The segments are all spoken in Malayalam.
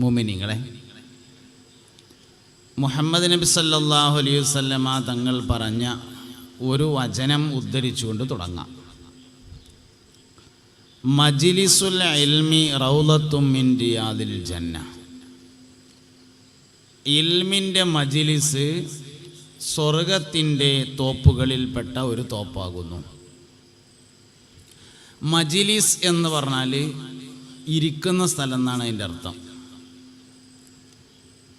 മുമിനിങ്ങളെ. മുഹമ്മദ് നബി സല്ലാഹു അലൈഹി വസല്ലമ തങ്ങൾ പറഞ്ഞ ഒരു വചനം ഉദ്ധരിച്ചുകൊണ്ട് തുടങ്ങാം. മജിലിസുൽ ഇൽമി റൗലത്തും മിൻ റിയാദിൽ ജന്ന. ഇൽമിന്റെ മജിലിസ് സ്വർഗത്തിന്റെ തോപ്പുകളിൽപ്പെട്ട ഒരു തോപ്പാകുന്നു. മജിലിസ് എന്ന് പറഞ്ഞാൽ ഇരിക്കുന്ന സ്ഥലം എന്നാണ് അതിന്റെ അർത്ഥം.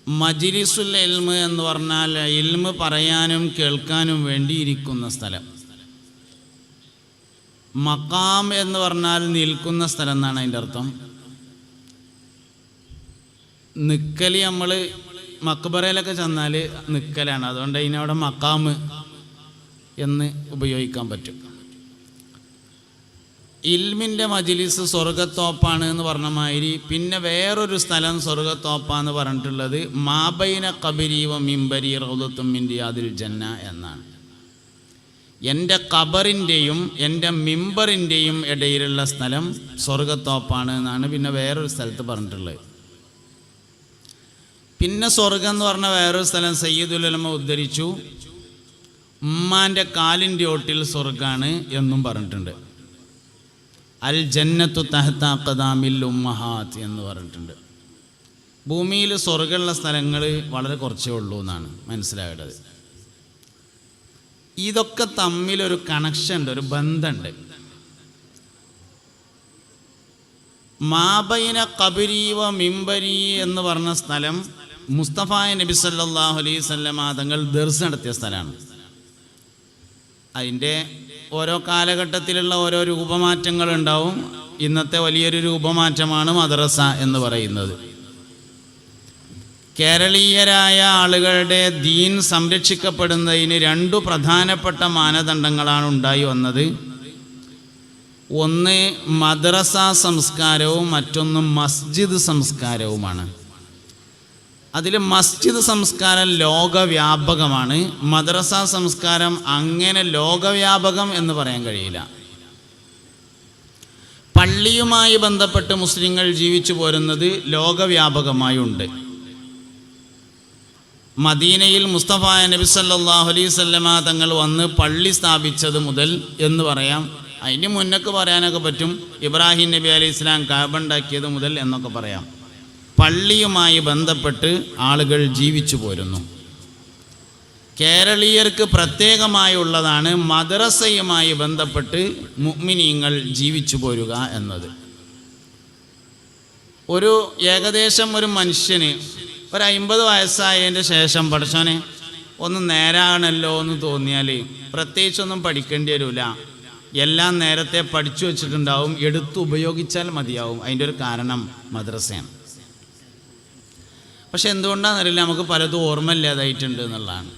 മജിലിസുൽ എൽമ് എന്ന് പറഞ്ഞാൽ എൽമ് പറയാനും കേൾക്കാനും വേണ്ടിയിരിക്കുന്ന സ്ഥലം. മക്കാം എന്ന് പറഞ്ഞാൽ നിൽക്കുന്ന സ്ഥലം എന്നാണ് അതിന്റെ അർത്ഥം. നിക്കൽ നമ്മൾ മക്ബറയിലൊക്കെ ചെന്നാൽ നിക്കലാണ്. അതുകൊണ്ട് അതിനവിടെ മക്കാമ് എന്ന് ഉപയോഗിക്കാൻ പറ്റും. ഇൽമിന്റെ മജിലിസ് സ്വർഗത്തോപ്പാണ് എന്ന് പറഞ്ഞ മാതിരി പിന്നെ വേറൊരു സ്ഥലം സ്വർഗത്തോപ്പാന്ന് പറഞ്ഞിട്ടുള്ളത് മാബൈന കബരീവ മിംബരി റൗദത്തും മിൻഡിയാദിൽ ജന്ന എന്നാണ്. എന്റെ കബറിന്റെയും എന്റെ മിമ്പറിന്റെയും ഇടയിലുള്ള സ്ഥലം സ്വർഗത്തോപ്പാണ് എന്നാണ് പിന്നെ വേറൊരു സ്ഥലത്ത് പറഞ്ഞിട്ടുള്ളത്. പിന്നെ സ്വർഗം എന്ന് പറഞ്ഞ വേറൊരു സ്ഥലം സയ്യിദുലമ ഉദ്ധരിച്ചു. ഉമ്മാന്റെ കാലിന്റെ ഓട്ടിൽ സ്വർഗമാണ് എന്നും പറഞ്ഞിട്ടുണ്ട്. അൽ ജന്നത്തു തഹത്താക്കദാമിൽ ഉമ്മഹാത്ത് എന്ന് പറഞ്ഞിട്ടുണ്ട്. ഭൂമിയിൽ സ്വർഗമുള്ള സ്ഥലങ്ങൾ വളരെ കുറച്ചേ ഉള്ളൂ എന്നാണ് മനസ്സിലാവേണ്ടത് ഇതൊക്കെ തമ്മിലൊരു കണക്ഷൻ ഉണ്ട് ഒരു ബന്ധമുണ്ട്. മാബൈന കബരീവ മിമ്പരി എന്ന് പറഞ്ഞ സ്ഥലം മുസ്തഫ നബി സല്ലാഹു വസല്ലമ തങ്ങൾ ദർസ് നടത്തിയ സ്ഥലമാണ്. അതിന്റെ ഓരോ കാലഘട്ടത്തിലുള്ള ഓരോ രൂപമാറ്റങ്ങൾ ഉണ്ടാവും. ഇന്നത്തെ വലിയൊരു രൂപമാറ്റമാണ് മദ്രസ എന്ന് പറയുന്നത്. കേരളീയരായ ആളുകളുടെ ദീൻ സംരക്ഷിക്കപ്പെടുന്നതിന് രണ്ടു പ്രധാനപ്പെട്ട മാനദണ്ഡങ്ങളാണ് ഉണ്ടായി വന്നത്. ഒന്ന് മദ്രസ സംസ്കാരവും മറ്റൊന്ന് മസ്ജിദ് സംസ്കാരവുമാണ്. അതിൽ മസ്ജിദ് സംസ്കാരം ലോകവ്യാപകമാണ്. മദ്രസ സംസ്കാരം അങ്ങനെ ലോകവ്യാപകം എന്ന് പറയാൻ കഴിയില്ല. പള്ളിയുമായി ബന്ധപ്പെട്ട് മുസ്ലിങ്ങൾ ജീവിച്ചു പോരുന്നത് ലോകവ്യാപകമായി ഉണ്ട് മദീനയിൽ മുസ്തഫ നബി സല്ലാഹു അലൈഹി വസല്ലമ തങ്ങൾ വന്ന് പള്ളി സ്ഥാപിച്ചത് മുതൽ എന്ന് പറയാം. അതിന് മുന്നൊക്കെ പറയാനൊക്കെ പറ്റും. ഇബ്രാഹിം നബി അലൈഹി ഇസ്ലാം കാബുണ്ടാക്കിയത് മുതൽ എന്നൊക്കെ പറയാം. പള്ളിയുമായി ബന്ധപ്പെട്ട് ആളുകൾ ജീവിച്ചു പോരുന്നു. കേരളീയർക്ക് പ്രത്യേകമായുള്ളതാണ് മദ്രസയുമായി ബന്ധപ്പെട്ട് മുഅ്മിനീങ്ങൾ ജീവിച്ചു പോരുക എന്നത്. ഒരു ഏകദേശം ഒരു മനുഷ്യന് ഒരു അമ്പത് വയസ്സായതിന്റെ ശേഷം പഠിച്ചോനെ ഒന്ന് നേരാണല്ലോ എന്ന് തോന്നിയാൽ പ്രത്യേകിച്ചൊന്നും പഠിക്കേണ്ടി വരില്ല എല്ലാം നേരത്തെ പഠിച്ചു വച്ചിട്ടുണ്ടാവും എടുത്തു ഉപയോഗിച്ചാൽ മതിയാവും. അതിന്റെ ഒരു കാരണം മദ്രസയാണ്. പക്ഷെ എന്തുകൊണ്ടാണെന്നറിയില്ല നമുക്ക് പലതും ഓർമ്മയില്ലാതായിട്ടുണ്ട് എന്നുള്ളതാണ്.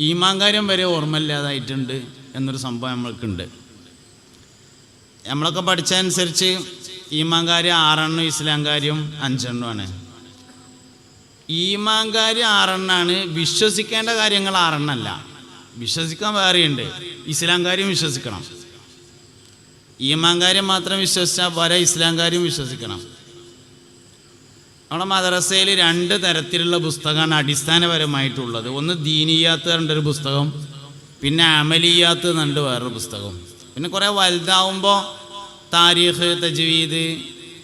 ഈമാൻ കാര്യം വരെ ഓർമ്മയില്ലാതായിട്ടുണ്ട് എന്നൊരു സംഭവം നമ്മൾക്കുണ്ട്. നമ്മളൊക്കെ പഠിച്ചതനുസരിച്ച് ഈമാൻ കാര്യം ആറെണ്ണം ഇസ്ലാം കാര്യം അഞ്ചെണ്ണമാണ് ഈമാൻ കാര്യം ആറെണ്ണാണ് വിശ്വസിക്കേണ്ട കാര്യങ്ങൾ ആറെണ്ണല്ല. വിശ്വസിക്കാൻ വേറെയുണ്ട്. ഇസ്ലാം കാര്യം വിശ്വസിക്കണം. ഈമാൻ കാര്യം മാത്രം വിശ്വസിച്ചാൽ പോരാ ഇസ്ലാം കാര്യം വിശ്വസിക്കണം. നമ്മുടെ മദ്രസയിൽ രണ്ട് തരത്തിലുള്ള പുസ്തകമാണ് അടിസ്ഥാനപരമായിട്ടുള്ളത്. ഒന്ന് ദീനിയാത്ത് പറഞ്ഞൊരു പുസ്തകം പിന്നെ അമലിയാത്ത് എന്നുണ്ട് വേറൊരു പുസ്തകം. പിന്നെ കുറേ വലുതാവുമ്പോൾ താരീഖ് തജ്വീദ്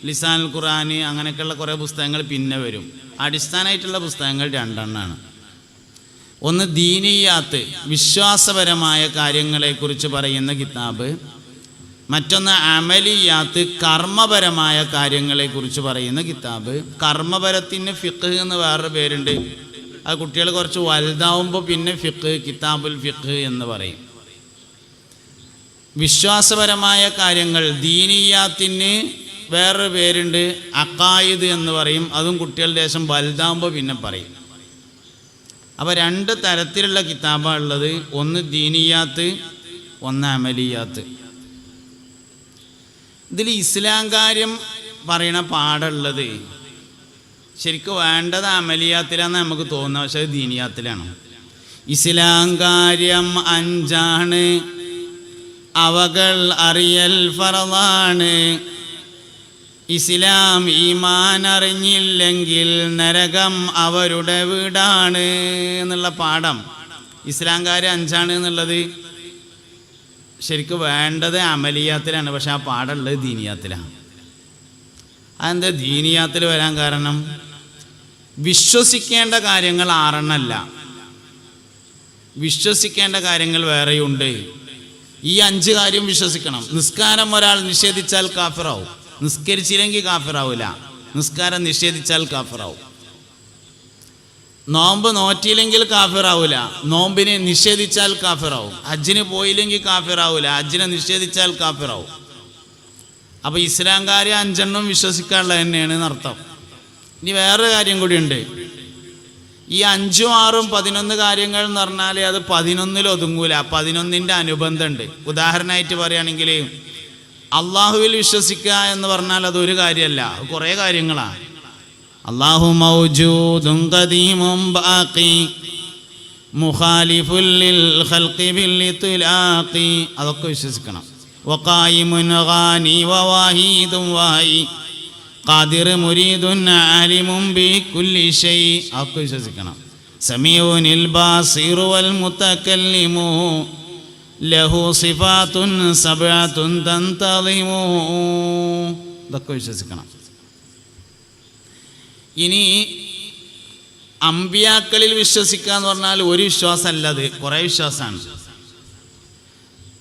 ലിസാൻ ഖുറാൻ അങ്ങനെയൊക്കെയുള്ള കുറേ പുസ്തകങ്ങൾ പിന്നെ വരും. അടിസ്ഥാനമായിട്ടുള്ള പുസ്തകങ്ങൾ രണ്ടെണ്ണമാണ് ഒന്ന് ദീനിയാത്ത് വിശ്വാസപരമായ കാര്യങ്ങളെക്കുറിച്ച് പറയുന്ന കിതാബ് മറ്റൊന്ന് അമലിയാത്ത് കർമ്മപരമായ കാര്യങ്ങളെക്കുറിച്ച് പറയുന്ന കിതാബ്. കർമ്മപരത്തിന് ഫിഖ് എന്ന് വേറൊരു പേരുണ്ട്. അത് കുട്ടികൾ കുറച്ച് വലുതാവുമ്പോൾ പിന്നെ ഫിഖ് കിതാബുൽ ഫിഖ് എന്ന് പറയും. വിശ്വാസപരമായ കാര്യങ്ങൾ ദീനീയാത്തിന് വേറൊരു പേരുണ്ട് അക്കായിദ് എന്ന് പറയും. അതും കുട്ടികളുടെ ദേശം വലുതാവുമ്പോൾ പിന്നെ പറയും. അപ്പോൾ രണ്ട് തരത്തിലുള്ള കിതാബാണ് ഉള്ളത്. ഒന്ന് ദീനിയാത്ത് ഒന്ന് അമലിയാത്ത്. ഇതിൽ ഇസ്ലാം കാര്യം പറയണ പാടുള്ളത്. ശരിക്കും വേണ്ടത് അമലിയാത്തിലാന്ന് നമുക്ക് തോന്നുന്നത്. പക്ഷെ ദീനിയാത്തിലാണ്. ഇസ്ലാം കാര്യം അഞ്ചാണ്. അവകൾ അറിയൽ ഫറവാണ്. ഇസ്ലാം ഈമാൻ അറിഞ്ഞില്ലെങ്കിൽ നരകം അവരുടെ വീടാണ് എന്നുള്ള പാഠം. ഇസ്ലാം കാര്യം അഞ്ചാണ് എന്നുള്ളത്. ശരിക്കും വേണ്ടത് അമലിയാത്തിലാണ് പക്ഷെ ആ പാടുള്ളത് ദീനിയാത്തിലാണ്. അതെന്താ ദീനിയാത്തിൽ വരാൻ കാരണം? വിശ്വസിക്കേണ്ട കാര്യങ്ങൾ ആറെണ്ണല്ല. വിശ്വസിക്കേണ്ട കാര്യങ്ങൾ വേറെയുണ്ട്. ഈ അഞ്ച് കാര്യം വിശ്വസിക്കണം. നിസ്കാരം ഒരാൾ നിഷേധിച്ചാൽ കാഫിറാവും. നിസ്കരിച്ചില്ലെങ്കിൽ കാഫിറാവില്ല നിസ്കാരം നിഷേധിച്ചാൽ കാഫിറാവും. നോമ്പ് നോറ്റിയില്ലെങ്കിൽ കാഫിറാവൂല. നോമ്പിനെ നിഷേധിച്ചാൽ കാഫിറാവും. ഹജ്ജിന് പോയില്ലെങ്കിൽ കാഫിറാവൂല. ഹജ്ജിനെ നിഷേധിച്ചാൽ കാഫിറാവും. അപ്പോൾ ഇസ്ലാംകാരെ അഞ്ചെണ്ണം വിശ്വസിക്കാനുള്ള തന്നെയാണ് അർത്ഥം ഇനി വേറൊരു കാര്യം കൂടിയുണ്ട്. ഈ അഞ്ചും ആറും പതിനൊന്ന് കാര്യങ്ങൾ എന്ന് പറഞ്ഞാൽ അത് പതിനൊന്നിൽ ഒതുങ്ങൂല. പതിനൊന്നിന്റെ അനുബന്ധമുണ്ട്. ഉദാഹരണമായിട്ട് പറയുകയാണെങ്കിൽ അള്ളാഹുവിൽ വിശ്വസിക്കുക എന്ന് പറഞ്ഞാൽ അതൊരു കാര്യമല്ല. അത് കുറേ കാര്യങ്ങളാണ്. അള്ളാഹു മൗജൂദും ബാഖി മുഖാലിഫുല്ലിൽ ഖൽഖി ബിൽ ഇത്ലാഖി അതൊക്കെ വിശ്വസിക്കണം. വഖായിമുൻ ഗാനി വവാഹീദും വായി ഖാദിർ മുരീദുൻ ആലിമും ബി കുല്ലി ഷൈ. അതൊക്കെ വിശ്വസിക്കണം. സമീഉനിൽ ബാസിറു വൽ മുതകല്ലിമു ലഹു സിഫാത്തുൻ സബഅത്തുൻ തന്തളിമു ഇതൊക്കെ വിശ്വസിക്കണം. ഇനി അമ്പിയാക്കളിൽ വിശ്വസിക്കുക എന്ന് പറഞ്ഞാൽ ഒരു വിശ്വാസമല്ല അത്. കുറേ വിശ്വാസമാണ്.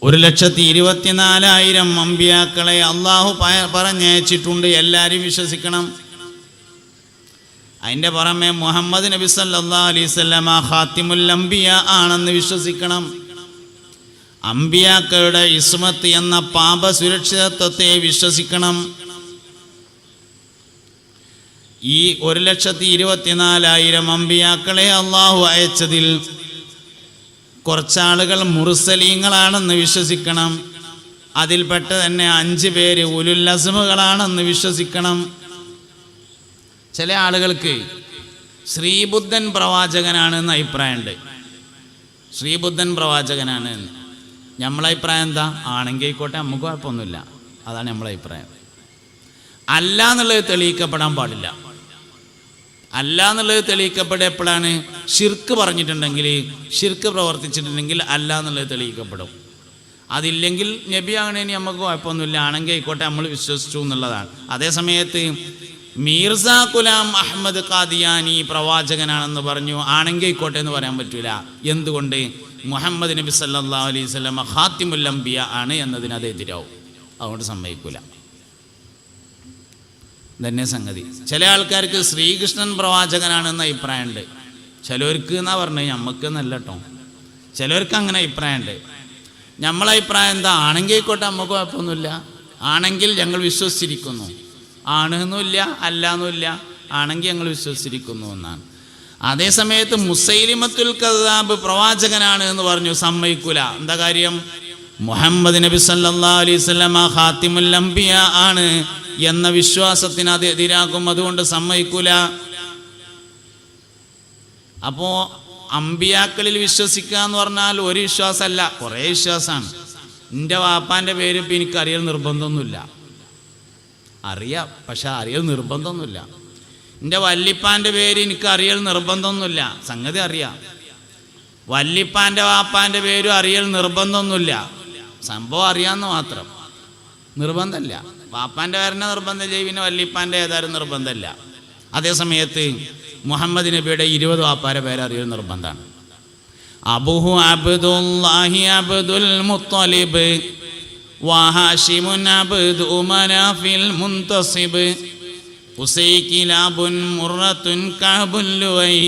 ഒരു ലക്ഷത്തി ഇരുപത്തിനാലായിരം അമ്പിയാക്കളെ അള്ളാഹു പറഞ്ഞയച്ചിട്ടുണ്ട്. എല്ലാവരും വിശ്വസിക്കണം. അതിന്റെ പുറമെ മുഹമ്മദ് നബി സല്ലാ അലൈവല്ലമ ഖാത്തിമുൽ അംബിയ ആണെന്ന് വിശ്വസിക്കണം. അമ്പിയാക്കളുടെ ഇസ്മത്ത് എന്ന പാപ സുരക്ഷിതത്വത്തെ വിശ്വസിക്കണം. ഈ ഒരു ലക്ഷത്തി ഇരുപത്തിനാലായിരം അമ്പിയാക്കളെ അള്ളാഹു അയച്ചതിൽ കുറച്ചാളുകൾ മുറുസലീങ്ങളാണെന്ന് വിശ്വസിക്കണം. അതിൽപ്പെട്ട തന്നെ അഞ്ച് പേര് ഉലുല്ലസമുകളാണെന്ന് വിശ്വസിക്കണം. ചില ആളുകൾക്ക് ശ്രീബുദ്ധൻ പ്രവാചകനാണ് എന്ന് അഭിപ്രായമുണ്ട്. ശ്രീബുദ്ധൻ പ്രവാചകനാണ് എന്ന്. നമ്മളെ അഭിപ്രായം എന്താ? ആണെങ്കിൽ ആയിക്കോട്ടെ നമുക്ക് കുഴപ്പമൊന്നുമില്ല. അതാണ് നമ്മളെ അഭിപ്രായം. അല്ല എന്നുള്ളത് തെളിയിക്കപ്പെടാൻ പാടില്ല. അല്ല എന്നുള്ളത് തെളിയിക്കപ്പെടുക എപ്പോഴാണ് ഷിർക്ക് പറഞ്ഞിട്ടുണ്ടെങ്കിൽ ഷിർക്ക് പ്രവർത്തിച്ചിട്ടുണ്ടെങ്കിൽ അല്ല എന്നുള്ളത് തെളിയിക്കപ്പെടും. അതില്ലെങ്കിൽ നബി ആകണേന് നമുക്ക് കുഴപ്പമൊന്നുമില്ല. ആണെങ്കിൽ ആയിക്കോട്ടെ നമ്മൾ വിശ്വസിച്ചു എന്നുള്ളതാണ്. അതേ സമയത്ത് മീർസ കുലാം അഹമ്മദ് ഖാദിയാനി പ്രവാചകനാണെന്ന് പറഞ്ഞു. ആണെങ്കിൽ ആയിക്കോട്ടെ എന്ന് പറയാൻ പറ്റൂല. എന്തുകൊണ്ട്? മുഹമ്മദ് നബി സല്ലാ അലൈഹി സ്വലം ഹാത്തിമുല്ലംബിയ ആണ് എന്നതിന് അത് എതിരാവും. അതുകൊണ്ട് സമ്മതിക്കൂല. തന്നെ സംഗതി. ചില ആൾക്കാർക്ക് ശ്രീകൃഷ്ണൻ പ്രവാചകനാണെന്ന അഭിപ്രായമുണ്ട്. ചിലവർക്ക് എന്നാ പറഞ്ഞത് നമുക്ക് എന്നല്ല കേട്ടോ ചിലവർക്ക് അങ്ങനെ അഭിപ്രായമുണ്ട്. നമ്മളെ അഭിപ്രായം എന്താ? ആണെങ്കിൽ ആയിക്കോട്ടെ നമുക്ക് കുഴപ്പമൊന്നുമില്ല. ആണെങ്കിൽ ഞങ്ങൾ വിശ്വസിച്ചിരിക്കുന്നു. ആണെന്നുമില്ല അല്ല എന്നുമില്ല ആണെങ്കിൽ ഞങ്ങൾ വിശ്വസിച്ചിരിക്കുന്നു എന്നാണ്. അതേ സമയത്ത് മുസൈലിമത്തുൽ കദാബ് പ്രവാചകനാണ് എന്ന് പറഞ്ഞു സമ്മതിക്കൂല. എന്താ കാര്യം? മുഹമ്മദ് നബി സല്ലാ അലൈഹി സ്വലമ ഖാത്തിമുൽ അംബിയ ആണ്. എന്ന വിശ്വാസത്തിന് അത് എതിരാക്കും അതുകൊണ്ട് സമ്മതിക്കൂല. അപ്പോ അമ്പിയാക്കളിൽ വിശ്വസിക്കുക എന്ന് പറഞ്ഞാൽ ഒരു വിശ്വാസമല്ല കുറേ വിശ്വാസമാണ്. എന്റെ വാപ്പാന്റെ പേര് ഇപ്പം എനിക്കറിയൽ നിർബന്ധമൊന്നുമില്ല. അറിയാം പക്ഷെ അറിയൽ നിർബന്ധമൊന്നുമില്ല. എന്റെ വല്ലിപ്പാന്റെ പേര് എനിക്ക് അറിയൽ നിർബന്ധമൊന്നുമില്ല സംഗതി അറിയാം. വല്ലിപ്പാന്റെ വാപ്പാന്റെ പേരും അറിയൽ നിർബന്ധമൊന്നുമില്ല സംഭവം അറിയാമെന്ന് മാത്രം. നിർബന്ധമല്ല വാപ്പാൻ്റെ പേരനെ നിർബന്ധമില്ല പിന്നെ വല്ലിപ്പാൻ്റെ ഏതായാലും നിർബന്ധമില്ല അതേ സമയത്ത് മുഹമ്മദ് നബിയുടെ ഇരുപത് വാപ്പാരെ പേര് അറിയൽ നിർബന്ധമാണ് അബുഹു അബ്ദുല്ലാഹി അബ്ദുൽ മുത്തലിബ് വഹാഷിമുൻ അബ്ദു മനാഫിൽ മുൻതസിബ് ഉസൈ കിലാബുൻ മുറത്തുൻ കഅബുൽ ലുവൈ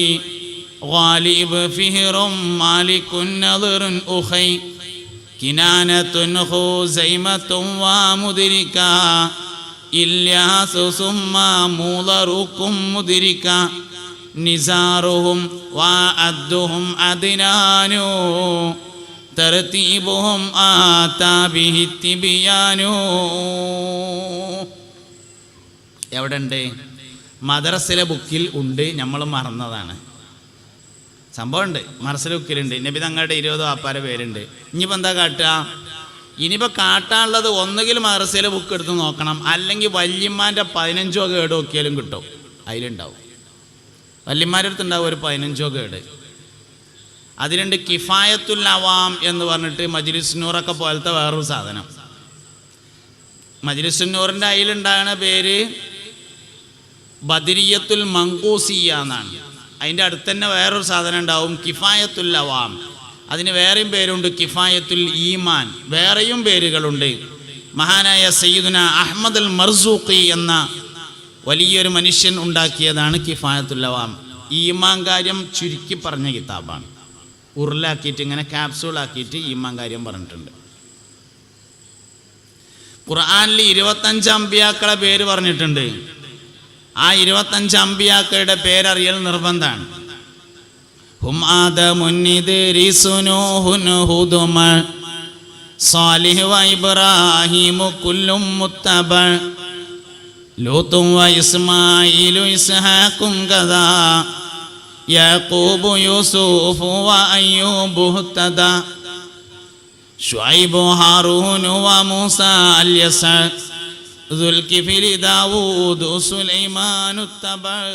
غالب فهر مالك نظر أخي كنانة خزيمة ومدركا إلياس ثم موضركم مدركا نزارهم وعدهم أدنان ترتيبهم آتى به التبيان എവിടെ ഉണ്ട് മദ്രസിലെ ബുക്കിൽ ഉണ്ട് നമ്മൾ മറന്നതാണ് സംഭവമുണ്ട്. മദ്രസിലെ ബുക്കിലുണ്ട് നബി തങ്ങളുടെ ഇരുപതോ ആപ്പാര പേരുണ്ട്. ഇനിയിപ്പോൾ എന്താ കാട്ടുക? ഇനിയിപ്പോൾ കാട്ടാനുള്ളത് ഒന്നുകിൽ മദ്രസയിലെ ബുക്ക് എടുത്ത് നോക്കണം. അല്ലെങ്കിൽ വല്യമ്മാന്റെ പതിനഞ്ചോ കേട് നോക്കിയാലും കിട്ടും. അതിലുണ്ടാവും. വല്യമ്മാരുടെ അടുത്ത് ഉണ്ടാവും ഒരു പതിനഞ്ചോ കേട്. അതിലുണ്ട് കിഫായത്തുൽ അവാം എന്ന് പറഞ്ഞിട്ട് മജ്ലിസ് നൂറൊക്കെ പോലത്തെ വേറൊരു സാധനം. മജ്ലിസ് നൂറിന്റെ അതിലുണ്ടാകുന്ന പേര് ബദരിയത്തുൽ മങ്കൂസിയ എന്നാണ്. അതിന്റെ അടുത്ത് തന്നെ വേറൊരു സാധനം ഉണ്ടാവും കിഫായത്തുൽ അവാം. അതിന് വേറെയും പേരുണ്ട് കിഫായത്തുൽ ഈമാൻ. വേറെയും പേരുകളുണ്ട്. മഹാനായ സയ്യിദുന അഹമ്മദ് അൽ മർസൂഖി എന്ന വലിയൊരു മനുഷ്യൻ ഉണ്ടാക്കിയതാണ് കിഫായത്തുൽ അവാം. ഈമാൻ കാര്യം ചുരുക്കി പറഞ്ഞ കിതാബാണ്. ഉരുളാക്കിയിട്ട് ഇങ്ങനെ ക്യാപ്സൂളാക്കിയിട്ട് ഈമാൻ കാര്യം പറഞ്ഞിട്ടുണ്ട്. ഖുർആാനിൽ ഇരുപത്തഞ്ച് അമ്പിയാക്കളെ പേര് പറഞ്ഞിട്ടുണ്ട്. ആ ഇരുപത്തഞ്ച് അമ്പിയാക്കളുടെ പേരറിയൽ നിർബന്ധമാണ്. ഹുമാദ മുന്നിത് ഹുദുമ സാലിഹ് വ ഇബ്രാഹിമു കുല്ലും മുത്തബ ലൂത്തും വ ഇസ്മായിലു ഇസ്ഹാക്കും കഥാ യഖൂബു യൂസുഫു വ അയ്യൂബു തദ ഷുഐബു ഹാറൂനു വ മൂസ അൽ യസ ذو الكفل داود سليمان التبع